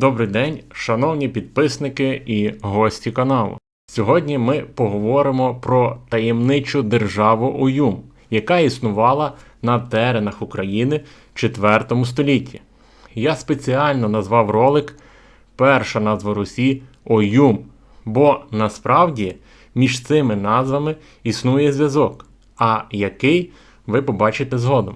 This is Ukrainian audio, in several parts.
Добрий день, шановні підписники і гості каналу. Сьогодні ми поговоримо про таємничу державу Уюм, яка існувала на теренах України в 4 столітті. Я спеціально назвав ролик Перша назва Русі Оюм, бо насправді між цими назвами існує зв'язок, а який ви побачите згодом.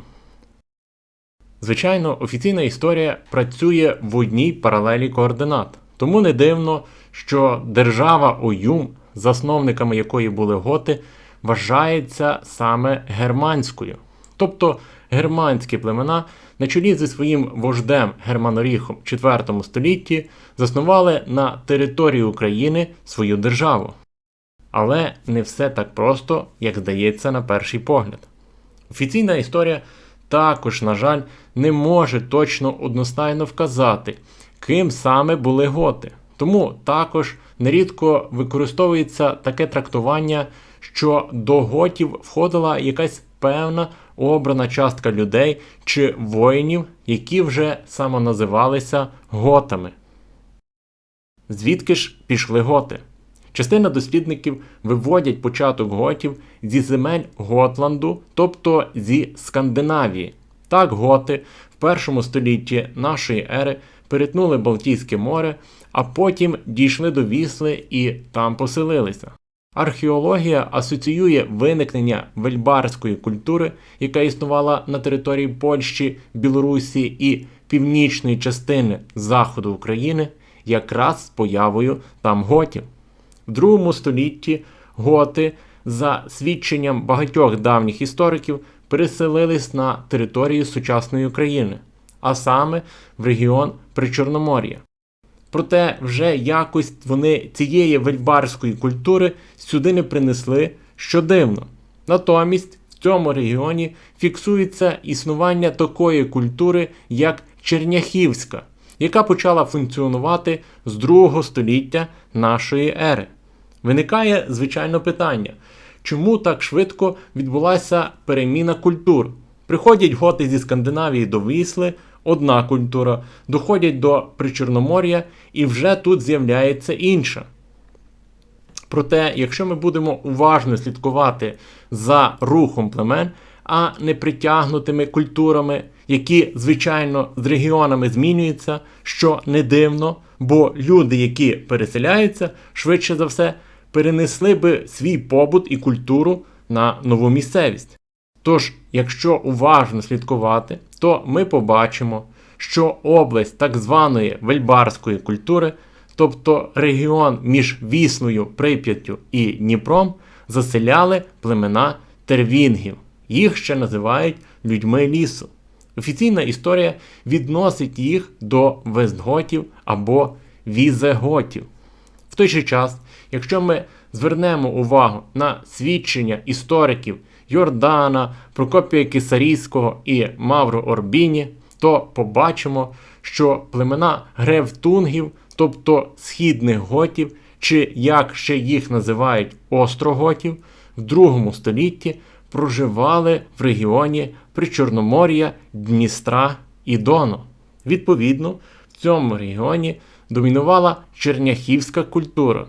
Звичайно, офіційна історія працює в одній паралелі координат, тому не дивно, що держава Оюм, засновниками якої були готи, вважається саме германською. Тобто германські племена на чолі зі своїм вождем Германоріхом в 4 столітті заснували на території України свою державу. Але не все так просто, як здається на перший погляд. Офіційна історія також, на жаль, не може точно одностайно вказати, ким саме були готи. Тому також нерідко використовується таке трактування, що до готів входила якась певна обрана частка людей чи воїнів, які вже самоназивалися готами. Звідки ж пішли готи? Частина дослідників виводять початок готів зі земель Готланду, тобто зі Скандинавії. Так готи в першому столітті нашої ери перетнули Балтійське море, а потім дійшли до Вісли і там поселилися. Археологія асоціює виникнення вельбарської культури, яка існувала на території Польщі, Білорусі і північної частини заходу України, якраз з появою там готів. В другому столітті готи, за свідченням багатьох давніх істориків, переселились на територію сучасної України, а саме в регіон Причорномор'я. Проте вже якось вони цієї вельбарської культури сюди не принесли, що дивно. Натомість в цьому регіоні фіксується існування такої культури, як Черняхівська, яка почала функціонувати з 2 століття нашої ери. Виникає звичайно питання, чому так швидко відбулася переміна культур? Приходять готи зі Скандинавії до Вісли, одна культура, доходять до Причорномор'я і вже тут з'являється інша. Проте, якщо ми будемо уважно слідкувати за рухом племен, а не притягнутими культурами, які, звичайно, з регіонами змінюються, що не дивно, бо люди, які переселяються, швидше за все, перенесли би свій побут і культуру на нову місцевість. Тож, якщо уважно слідкувати, то ми побачимо, що область так званої вельбарської культури, тобто регіон між Вісною, Прип'яттю і Дніпром, заселяли племена тервінгів. Їх ще називають людьми лісу. Офіційна історія відносить їх до вестготів або візеготів. В той же час, якщо ми звернемо увагу на свідчення істориків Йордана, Прокопія Кисарійського і Мавро Орбіні, то побачимо, що племена гревтунгів, тобто східних готів, чи як ще їх називають остроготів, в другому столітті проживали в регіоні Причорномор'я, Дністра і Дону. Відповідно, в цьому регіоні домінувала черняхівська культура.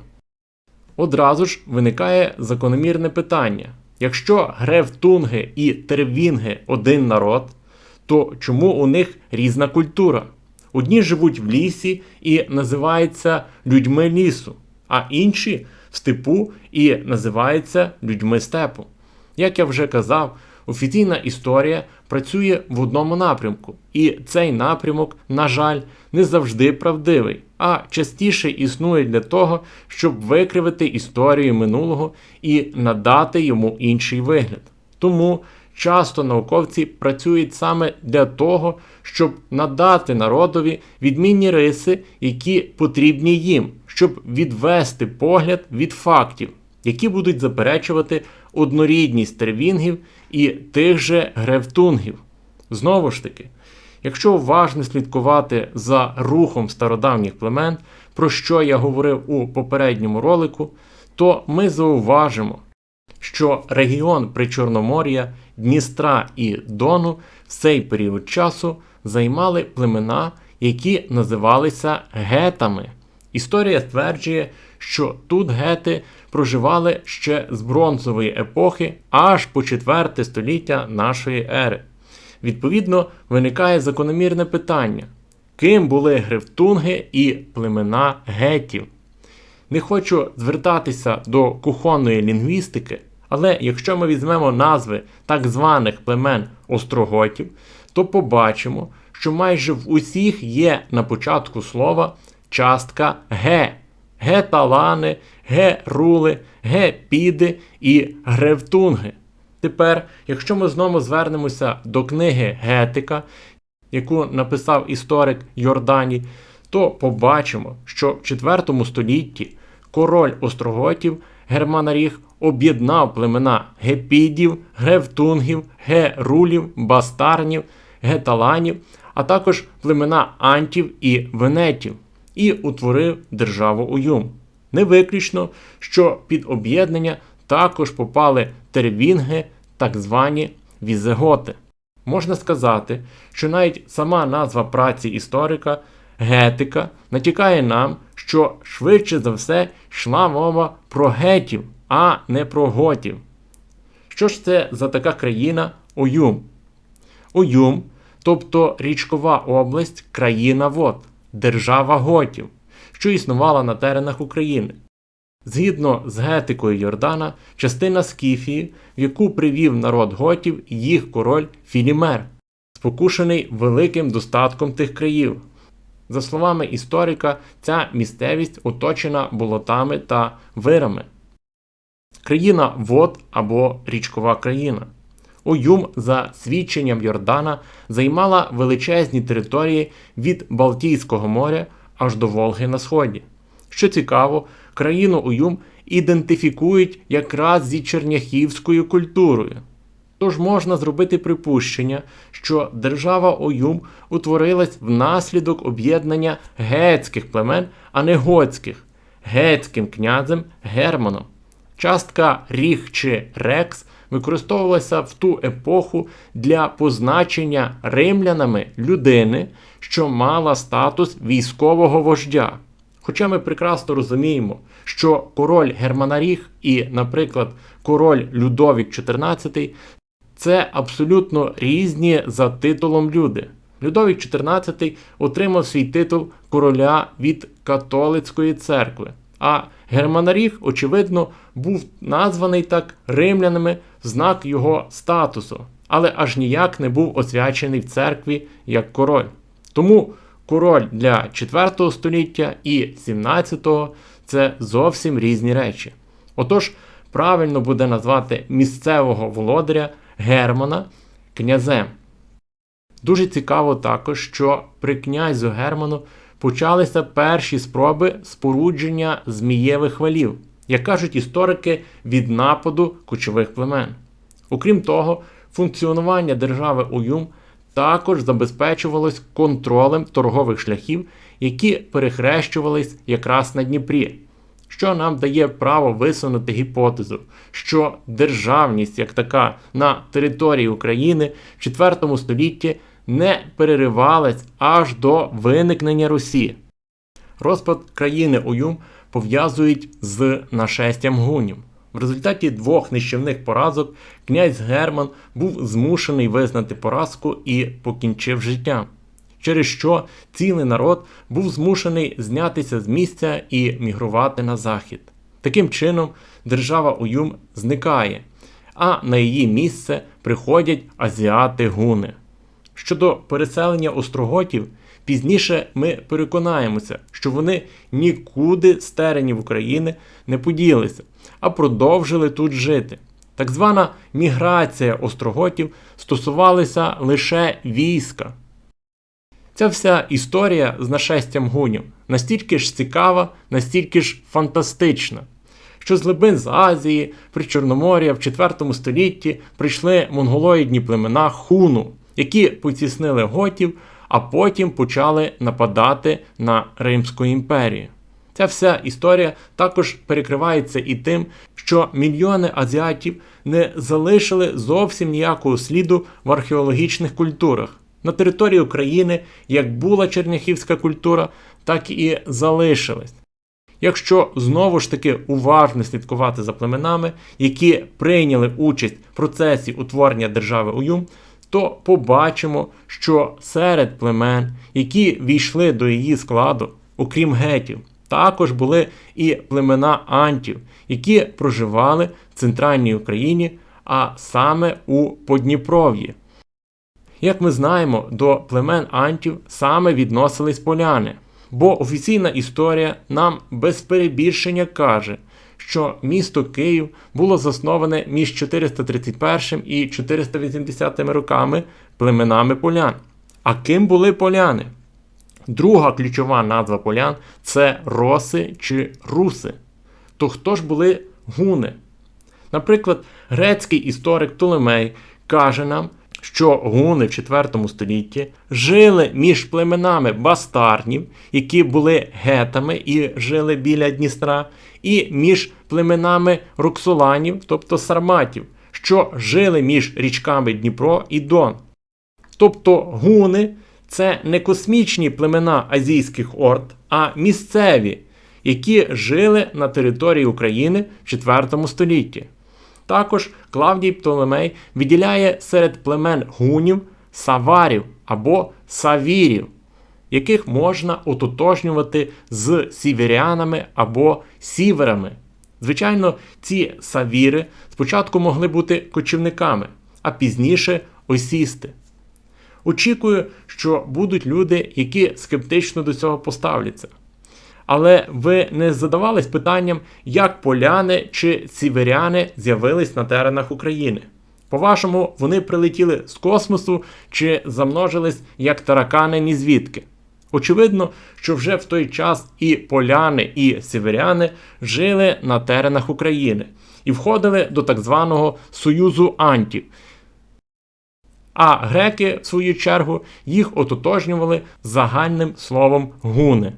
Одразу ж виникає закономірне питання: якщо гревтунги і тервінги один народ, то чому у них різна культура? Одні живуть в лісі і називаються людьми лісу, а інші в степу і називаються людьми степу. Як я вже казав, офіційна історія працює в одному напрямку, і цей напрямок, на жаль, не завжди правдивий, а частіше існує для того, щоб викривити історію минулого і надати йому інший вигляд. Тому часто науковці працюють саме для того, щоб надати народові відмінні риси, які потрібні їм, щоб відвести погляд від фактів, які будуть заперечувати однорідність тервінгів і тих же гревтунгів. Знову ж таки, якщо уважно слідкувати за рухом стародавніх племен, про що я говорив у попередньому ролику, то ми зауважимо, що регіон Причорномор'я, Дністра і Дону в цей період часу займали племена, які називалися гетами. Історія стверджує, що тут гети проживали ще з бронзової епохи аж по 4 століття нашої ери. Відповідно, виникає закономірне питання: ким були грифтунги і племена гетів? Не хочу звертатися до кухонної лінгвістики, але якщо ми візьмемо назви так званих племен остроготів, то побачимо, що майже в усіх є на початку слова частка ге. Геталани, герули, гепіди і гревтунги. Тепер, якщо ми знову звернемося до книги Гетика, яку написав історик Йорданій, то побачимо, що в IV столітті король остроготів Германаріг об'єднав племена гепідів, гревтунгів, герулів, бастарнів, геталанів, а також племена антів і венетів і утворив державу Уюм. Не виключно, що під об'єднання також попали тервінги, так звані візеготи. Можна сказати, що навіть сама назва праці історика гетика натякає нам, що швидше за все йшла мова про гетів, а не про готів. Що ж це за така країна Уюм? Уюм, тобто річкова область, країна вод, держава готів, що існувала на теренах України. Згідно з гетикою Йордана, частина Скіфії, в яку привів народ готів їх король Філімер, спокушений великим достатком тих країв. За словами історика, ця місцевість оточена болотами та вирами. Країна вод або річкова країна. Уюм, за свідченням Йордана, займала величезні території від Балтійського моря аж до Волги на сході. Що цікаво, країну Уюм ідентифікують якраз зі черняхівською культурою. Тож можна зробити припущення, що держава Уюм утворилась внаслідок об'єднання гетських племен, а не готських, гетським князем Германом. Частка ріг чи рекс використовувалася в ту епоху для позначення римлянами людини, що мала статус військового вождя. Хоча ми прекрасно розуміємо, що король Германаріг і, наприклад, король Людовік XIV це абсолютно різні за титулом люди. Людовік XIV отримав свій титул короля від католицької церкви, а Германаріг, очевидно, був названий так римлянами знак його статусу, але аж ніяк не був освячений в церкві як король. Тому король для 4 століття і 17 це зовсім різні речі. Отож, правильно буде назвати місцевого володаря Германа князем. Дуже цікаво також, що при князю Герману почалися перші спроби спорудження змієвих валів, як кажуть історики, від нападу кочових племен. Окрім того, функціонування держави Уюм також забезпечувалось контролем торгових шляхів, які перехрещувались якраз на Дніпрі, що нам дає право висунути гіпотезу, що державність як така на території України в IV столітті не переривалась аж до виникнення Русі. Розпад країни Уюм пов'язують з нашестям гунів. В результаті двох нищівних поразок князь Герман був змушений визнати поразку і покінчив життя, через що цілий народ був змушений знятися з місця і мігрувати на захід. Таким чином, держава Уюм зникає, а на її місце приходять азіати-гуни. Щодо переселення остроготів, пізніше ми переконаємося, що вони нікуди з теренів України не поділися, а продовжили тут жити. Так звана міграція остроготів стосувалася лише війська. Ця вся історія з нашестям гунів настільки ж цікава, настільки ж фантастична, що з глибин з Азії, при Чорномор'я в IV столітті прийшли монголоїдні племена хуну які потіснили готів, а потім почали нападати на Римську імперію. Ця вся історія також перекривається і тим, що мільйони азіатів не залишили зовсім ніякого сліду в археологічних культурах. на території України як була черняхівська культура, так і залишилась. Якщо знову ж таки уважно слідкувати за племенами, які прийняли участь в процесі утворення держави Уюм, то побачимо, що серед племен, які війшли до її складу, окрім гетів, також були і племена антів, які проживали в центральній Україні, а саме у Подніпров'ї. Як ми знаємо, до племен антів саме відносились поляни, бо офіційна історія нам без перебільшення каже, що місто Київ було засноване між 431 і 480 роками племенами полян. А ким були поляни? Друга ключова назва полян це роси чи руси. То хто ж були гуни? Наприклад, грецький історик Толемей каже нам, що гуни в IV столітті жили між племенами бастарнів, які були гетами і жили біля Дністра, і між племенами роксоланів, тобто сарматів, що жили між річками Дніпро і Дон. Тобто гуни це не космічні племена азійських орд, а місцеві, які жили на території України в IV столітті. Також Клавдій Птолемей виділяє серед племен гунів саварів або савірів, яких можна ототожнювати з сіверянами або сіверами. Звичайно, ці савіри спочатку могли бути кочівниками, а пізніше осісти. Очікую, що будуть люди, які скептично до цього поставляться. Але ви не задавались питанням, як поляни чи сіверяни з'явились на теренах України. По-вашому, вони прилетіли з космосу чи замножились як таракани ні звідки. Очевидно, що вже в той час і поляни, і сіверяни жили на теренах України і входили до так званого Союзу Антів. А греки, в свою чергу, їх ототожнювали загальним словом гуни.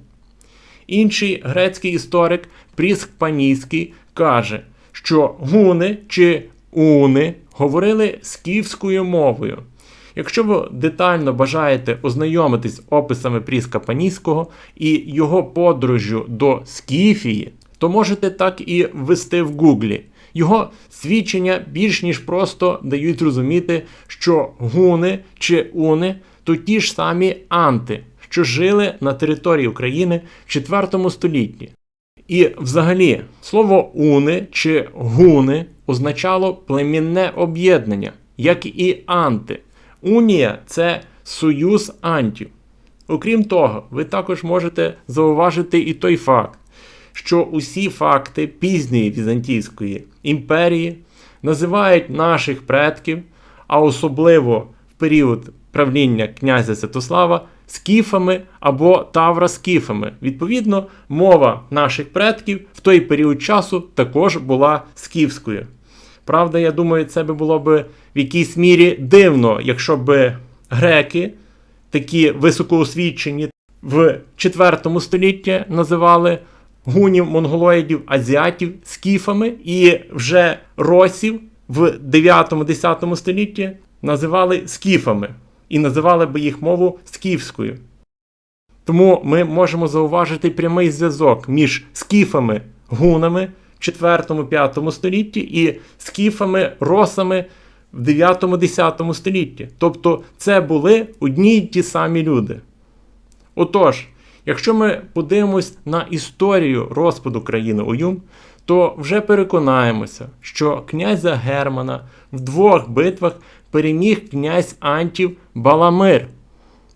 Інший грецький історик Пріск Панійський каже, що гуни чи уни говорили скіфською мовою. Якщо ви детально бажаєте ознайомитись з описами Пріска Панійського і його подорожю до Скіфії, то можете так і ввести в Гуглі. Його свідчення більш ніж просто дають зрозуміти, що гуни чи уни то ті ж самі анти, що жили на території України в IV столітті. І взагалі слово уни чи гуни означало племінне об'єднання, як і анти. Унія це союз антів. Окрім того, ви також можете зауважити і той факт, що усі факти пізньої Візантійської імперії називають наших предків, а особливо в період правління князя Святослава, скіфами або тавраскіфами. Відповідно, мова наших предків в той період часу також була скіфською. Правда, я думаю, це би було б в якійсь мірі дивно, якщо б греки, такі високоосвічені в IV столітті називали гунів, монголоїдів, азіатів скіфами, і вже росів в 9-10 столітті називали скіфами і називали би їх мову скіфською. Тому ми можемо зауважити прямий зв'язок між скіфами, гунами в 4-5 столітті і скіфами, росами в 9-10 столітті. Тобто це були одні й ті самі люди. Отож, якщо ми подивимось на історію розпаду країни Уюм, то вже переконаємося, що князя Германа в двох битвах переміг князь Антів Баламир,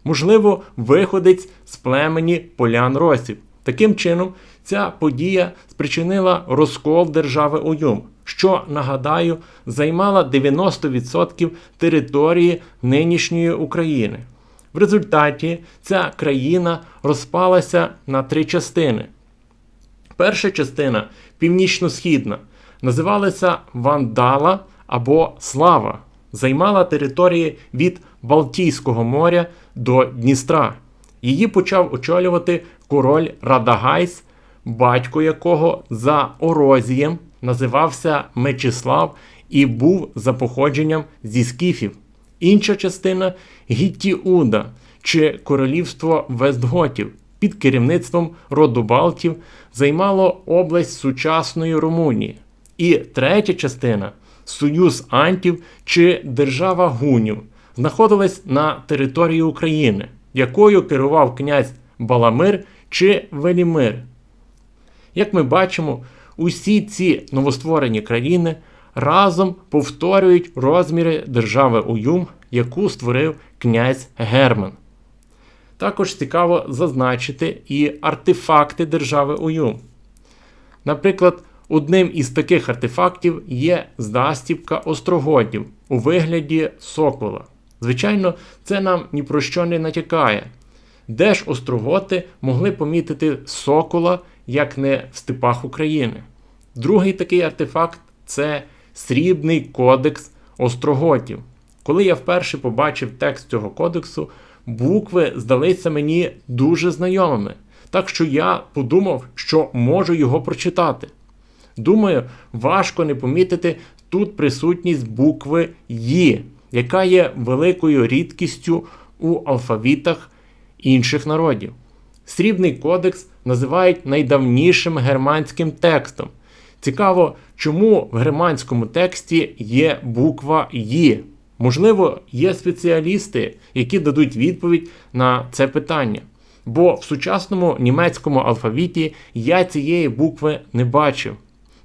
можливо, виходець з племені полян Росів. Таким чином, ця подія спричинила розкол держави Уюм, що, нагадаю, займала 90% території нинішньої України. В результаті ця країна розпалася на три частини. Перша частина північно-східна, називалася Вандала або Слава, займала території від Балтійського моря до Дністра. Її почав очолювати король Радагайс, батько якого за Орозієм називався Мечислав і був за походженням зі скіфів. Інша частина Гіттіуда чи королівство Вестготів під керівництвом роду Балтів займало область сучасної Румунії. І третя частина Союз Антів чи Держава Гунів знаходилась на території України, якою керував князь Баламир чи Велімир. Як ми бачимо, усі ці новостворені країни разом повторюють розміри держави Уюм, яку створив князь Герман. Також цікаво зазначити і артефакти держави Уюм. Наприклад, одним із таких артефактів є застібка острогодів у вигляді сокола. Звичайно, це нам ні про що не натякає. Де ж остроготи могли помітити сокола, як не в степах України? Другий такий артефакт це срібний кодекс остроготів. Коли я вперше побачив текст цього кодексу, букви здалися мені дуже знайомими. Так що я подумав, що можу його прочитати. Думаю, важко не помітити тут присутність букви «Ї», яка є великою рідкістю у алфавітах інших народів. Срібний кодекс називають найдавнішим германським текстом. Цікаво, чому в германському тексті є буква «Ї». Можливо, є спеціалісти, які дадуть відповідь на це питання. Бо в сучасному німецькому алфавіті я цієї букви не бачив.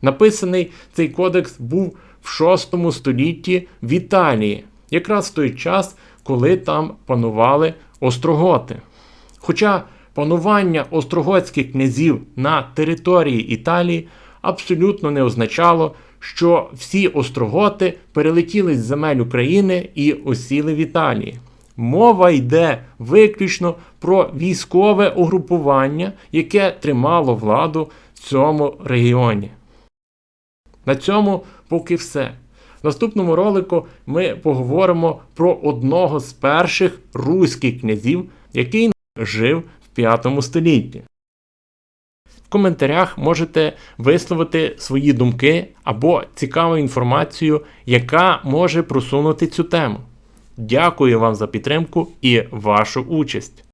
Написаний цей кодекс був в 6 столітті в Італії, якраз в той час, коли там панували остроготи. Хоча панування остроготських князів на території Італії абсолютно не означало, що всі остроготи перелетіли з земель України і осіли в Італії. Мова йде виключно про військове угрупування, яке тримало владу в цьому регіоні. На цьому поки все. В наступному ролику ми поговоримо про одного з перших руських князів, який жив в 5 столітті. В коментарях можете висловити свої думки або цікаву інформацію, яка може просунути цю тему. Дякую вам за підтримку і вашу участь!